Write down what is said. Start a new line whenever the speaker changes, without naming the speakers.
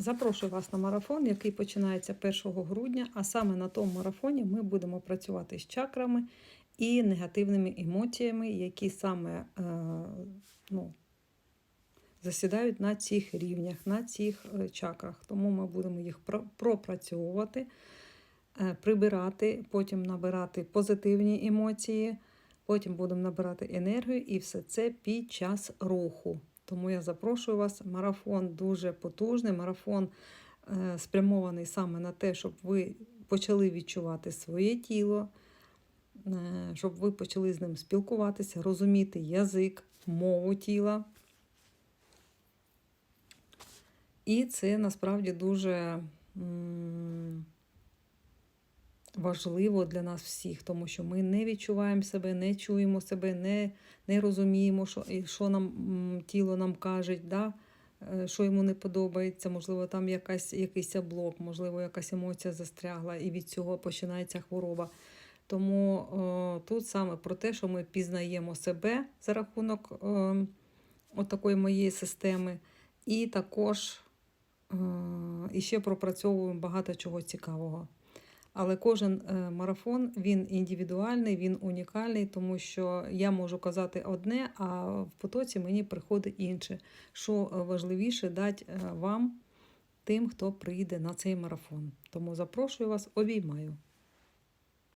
Запрошую вас на марафон, який починається 1 грудня, а саме на тому марафоні ми будемо працювати з чакрами і негативними емоціями, які саме е, ну, засідають на цих рівнях, на цих е, чакрах. Тому ми будемо їх пропрацьовувати, е, прибирати, потім набирати позитивні емоції, потім будемо набирати енергію і все це під час руху. Тому я запрошую вас. Марафон дуже потужний. Марафон е, спрямований саме на те, щоб ви почали відчувати своє тіло, е, щоб ви почали з ним спілкуватися, розуміти язик, мову тіла. І це насправді дуже важливо для нас всіх, тому що ми не відчуваємо себе, не чуємо себе, не, не розуміємо, що, що нам тіло нам каже, да? е, що йому не подобається, можливо, там якась, якийсь блок, можливо, якась емоція застрягла, і від цього починається хвороба. Тому о, тут саме про те, що ми пізнаємо себе за рахунок е, отакої моєї системи, і також е, іще пропрацьовуємо багато чого цікавого. Але кожен е, марафон він індивідуальний, він унікальний, тому що я можу казати одне, а в потоці мені приходить інше. Що е, важливіше дати е, вам, тим, хто прийде на цей марафон. Тому запрошую вас, обіймаю.